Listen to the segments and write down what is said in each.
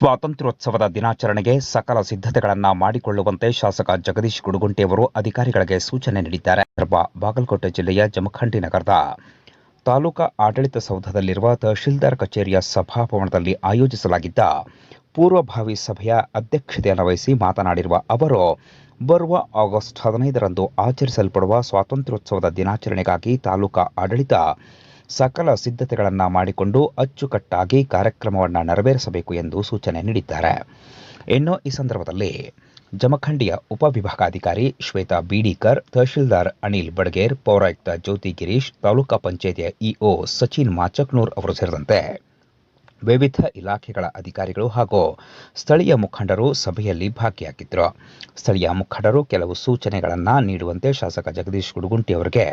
ಸ್ವಾತಂತ್ರ್ಯೋತ್ಸವದ ದಿನಾಚರಣೆಗೆ ಸಕಲ ಸಿದ್ಧತೆಗಳನ್ನು ಮಾಡಿಕೊಳ್ಳುವಂತೆ ಶಾಸಕ ಜಗದೀಶ್ ಗುಡುಗುಂಟಿಯವರು ಅಧಿಕಾರಿಗಳಿಗೆ ಸೂಚನೆ ನೀಡಿದ್ದಾರೆ. ಬಾಗಲಕೋಟೆ ಜಿಲ್ಲೆಯ ಜಮಖಂಡಿ ನಗರದ ತಾಲೂಕಾ ಆಡಳಿತ ಸೌಧದಲ್ಲಿರುವ ತಹಶೀಲ್ದಾರ್ ಕಚೇರಿಯ ಸಭಾಭವನದಲ್ಲಿ ಆಯೋಜಿಸಲಾಗಿದ್ದ ಪೂರ್ವಭಾವಿ ಸಭೆಯ ಅಧ್ಯಕ್ಷತೆಯನ್ನು ವಹಿಸಿ ಮಾತನಾಡಿರುವ ಅವರು, ಬರುವ ಆಗಸ್ಟ್ ಹದಿನೈದರಂದು ಆಚರಿಸಲ್ಪಡುವ ಸ್ವಾತಂತ್ರ್ಯೋತ್ಸವದ ದಿನಾಚರಣೆಗಾಗಿ ತಾಲೂಕಾ ಆಡಳಿತ ಸಕಲ ಸಿದ್ಧತೆಗಳನ್ನು ಮಾಡಿಕೊಂಡು ಅಚ್ಚುಕಟ್ಟಾಗಿ ಕಾರ್ಯಕ್ರಮವನ್ನು ನೆರವೇರಿಸಬೇಕು ಎಂದು ಸೂಚನೆ ನೀಡಿದ್ದಾರೆ. ಇನ್ನು ಈ ಸಂದರ್ಭದಲ್ಲಿ ಜಮಖಂಡಿಯ ಉಪವಿಭಾಗಾಧಿಕಾರಿ ಶ್ವೇತಾ ಬೀಡಿಕರ್, ತಹಶೀಲ್ದಾರ್ ಅನಿಲ್ ಬಡಗೇರ್, ಪೌರಾಯುಕ್ತ ಜ್ಯೋತಿ ಗಿರೀಶ್, ತಾಲೂಕಾ ಪಂಚಾಯತಿಯ ಇಒ ಸಚಿನ್ ಮಾಚಕ್ನೂರ್ ಅವರು ಸೇರಿದಂತೆ ವಿವಿಧ ಇಲಾಖೆಗಳ ಅಧಿಕಾರಿಗಳು ಹಾಗೂ ಸ್ಥಳೀಯ ಮುಖಂಡರು ಸಭೆಯಲ್ಲಿ ಭಾಗಿಯಾಗಿದ್ದರು. ಸ್ಥಳೀಯ ಮುಖಂಡರು ಕೆಲವು ಸೂಚನೆಗಳನ್ನು ನೀಡುವಂತೆ ಶಾಸಕ ಜಗದೀಶ್ ಗುಡುಗುಂಟಿ ಅವರಿಗೆ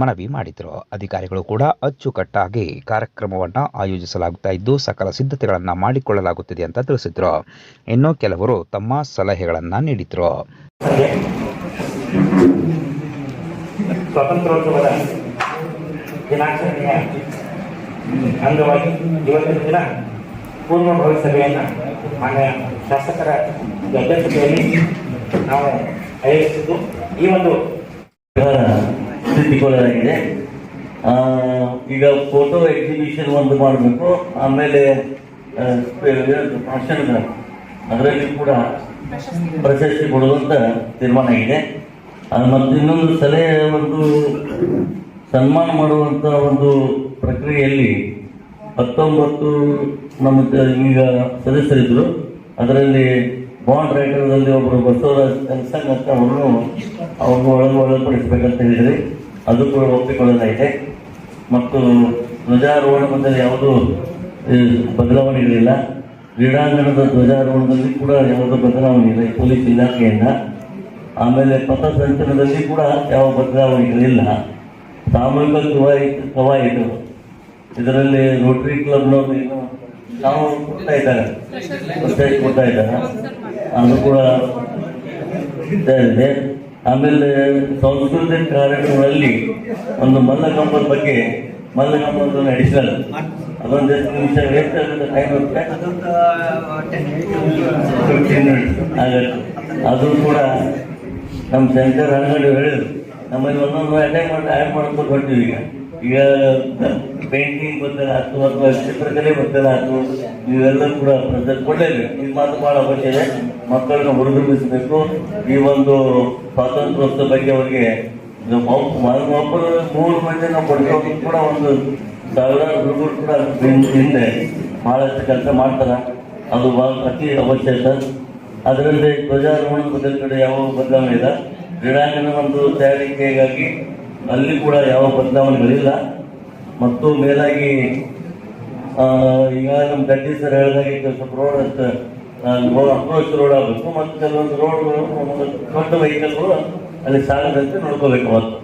ಮನವಿ ಮಾಡಿದರು. ಅಧಿಕಾರಿಗಳು ಕೂಡ ಅಚ್ಚುಕಟ್ಟಾಗಿ ಕಾರ್ಯಕ್ರಮವನ್ನು ಆಯೋಜಿಸಲಾಗುತ್ತಾ ಇದ್ದು, ಸಕಲ ಸಿದ್ಧತೆಗಳನ್ನು ಮಾಡಿಕೊಳ್ಳಲಾಗುತ್ತಿದೆ ಅಂತ ತಿಳಿಸಿದರು. ಇನ್ನು ಕೆಲವರು ತಮ್ಮ ಸಲಹೆಗಳನ್ನು ನೀಡಿದರು. ಸ್ವಾತಂತ್ರ್ಯೋತ್ಸವದ ದಿನಾಚರಣೆಯ ಅಂಗವಾಗಿ ಇವತ್ತಿನ ದಿನ ಪೂರ್ವಭಾವಿ ಸಭೆಯನ್ನು ಮಾನ್ಯ ಶಾಸಕರ ಅಧ್ಯಕ್ಷತೆಯಲ್ಲಿ ನಾವು ಆಯೋಜಿಸಿದ್ದು ಈ ಒಂದು ಸ್ಥಿತಿಗೊಳ್ಳಲಾಗಿದೆ ಈಗ ಫೋಟೋ ಎಕ್ಸಿಬಿಷನ್ ಒಂದು ಮಾಡಬೇಕು. ಆಮೇಲೆ ಫಂಕ್ಷನ್ ಅದರಲ್ಲಿ ಕೂಡ ಪ್ರಶಸ್ತಿ ಕೊಡುವಂತ ತೀರ್ಮಾನ ಇದೆ. ಮತ್ತು ಇನ್ನೊಂದು ಸಲಹೆ ಒಂದು ಸನ್ಮಾನ ಮಾಡುವಂತ ಒಂದು ಪ್ರಕ್ರಿಯೆಯಲ್ಲಿ ಹತ್ತೊಂಬತ್ತು ನಮ್ಮ ಈಗ ಸದಸ್ಯರಿದ್ದರು ಅದರಲ್ಲಿ ಬಾಂಡ್ ರೈಟರ್ನಲ್ಲಿ ಒಬ್ಬರು ಬಸವರಾಜ್ ಕನ್ಸಂಗ್ ಅಂತ ಅವರು ಅವ್ರಿಗೂ ಒಳಗೆ ಒಳಪಡಿಸಬೇಕಂತ ಹೇಳಿದ್ರಿ. ಅದು ಕೂಡ ಒಪ್ಪಿಕೊಳ್ಳಲಾಗಿದೆ. ಮತ್ತು ಧ್ವಜಾರೋಹಣ ಬಂದಲ್ಲಿ ಯಾವುದೂ ಬದಲಾವಣೆ ಬದಲಾವಣೆಗಳಿಲ್ಲ. ಕ್ರೀಡಾಂಗಣದ ಧ್ವಜಾರೋಹಣದಲ್ಲಿ ಕೂಡ ಯಾವುದೋ ಬದಲಾವಣೆ ಇಲ್ಲ ಪೊಲೀಸ್ ಇಲಾಖೆಯಿಂದ. ಆಮೇಲೆ ಪಥಸಂಚಲನದಲ್ಲಿ ಕೂಡ ಯಾವ ಬದಲಾವಣೆಗಳಿಲ್ಲ. ಸಾಮೂಹಿಕ ಕವಾಯಿತು ಕವಾಯಿತು ಇದರಲ್ಲಿ ರೋಟರಿ ಕ್ಲಬ್ನವ್ರು ಏನು ನಾವು ಕೊಡ್ತಾ ಇದ್ದಾರೆ. ಪ್ರಶಸ್ತಿ ಕೊಡ್ತಾ ಇದ್ದಾರೆ. ಅದು ಕೂಡ ಇದೆ. ಆಮೇಲೆ ಸಾಂಸ್ಕೃತಿಕ ಕಾರ್ಯಕ್ರಮಗಳಲ್ಲಿ ಒಂದು ಮಲ್ಲಕಂಬದ ಬಗ್ಗೆ ಮಲ್ಲಕಂಬದ ನಡೆಸಲ್ಲ ಅದೊಂದು ಎಷ್ಟು ನಿಮಿಷ ವೇಸ್ಟ್ ಆಗುತ್ತೆ ಟೈಮ್ ಆಗತ್ತೆ? ಅದು ಕೂಡ ನಮ್ಮ ಶಂಕರ್ ಅಂಗಡಿ ಹೇಳಿದ್ರು. ನಮ್ಮಲ್ಲಿ ಒಂದೊಂದು ಅಟೆಂಡ್ ಮಾಡಿ ಆ್ಯಡ್ ಮಾಡ್ಕೊಂಡು ಹೊಂಟಿವಿ ಈಗ. ಈಗ ಪೇಂಟಿಂಗ್ ಗೊತ್ತಿಲ್ಲ ಆಯ್ತು ಅಥವಾ ಚಿತ್ರಕಲೆ ಗೊತ್ತಿಲ್ಲ ಆಯ್ತು ಇವೆಲ್ಲ ಕೂಡ ಕೊಡಲೇಬೇಕು. ಇದು ಮಾತ್ರ ಭಾಳ ಅವಶ್ಯ ಇದೆ. ಮಕ್ಕಳನ್ನ ಹುರಿದುಂಬಿಸಬೇಕು. ಈ ಒಂದು ಸ್ವಾತಂತ್ರ್ಯೋತ್ಸವ ಬಗ್ಗೆ ಅವರಿಗೆ ಒಬ್ಬರು ಮೂರು ಮಂದಿ ನಾವು ಪಡ್ಕೊಂಡು ಕೂಡ ಒಂದು ಸಾವಿರಾರು ಹುಡುಗರು ಕೂಡ ಹಿಂದೆ ಬಹಳಷ್ಟು ಕೆಲಸ ಮಾಡ್ತಾರೆ. ಅದು ಭಾಳ ಅತಿ ಅವಶ್ಯಕ ಅದರಲ್ಲಿ ಧ್ವಜಾರೋಹಣ ಬದಲ ಕಡೆ ಯಾವ ಬದಲಾವಣೆ ಇಲ್ಲ ಕ್ರೀಡಾಂಗಣ ಒಂದು ತಯಾರಿಕೆಗಾಗಿ ಅಲ್ಲಿ ಕೂಡ ಯಾವ ಬದಲಾವಣೆಗಳಿಲ್ಲ. ಮತ್ತು ಮೇಲಾಗಿ ಈಗ ನಮ್ಮ ಗಡ್ಡಿ ಸರ್ ಹೇಳಿದಾಗೆ ಸ್ವಲ್ಪ ರೋಡ್ ಅಪ್ರೋಚ್ ರೋಡ್ ಆಗಬೇಕು. ಮತ್ತು ಕೆಲವೊಂದು ರೋಡ್ಗಳು ದೊಡ್ಡ ವೆಹಿಕಲ್ಗಳು ಅಲ್ಲಿ ಸಾಗದಂತೆ ನೋಡ್ಕೋಬೇಕು ಅವತ್ತು.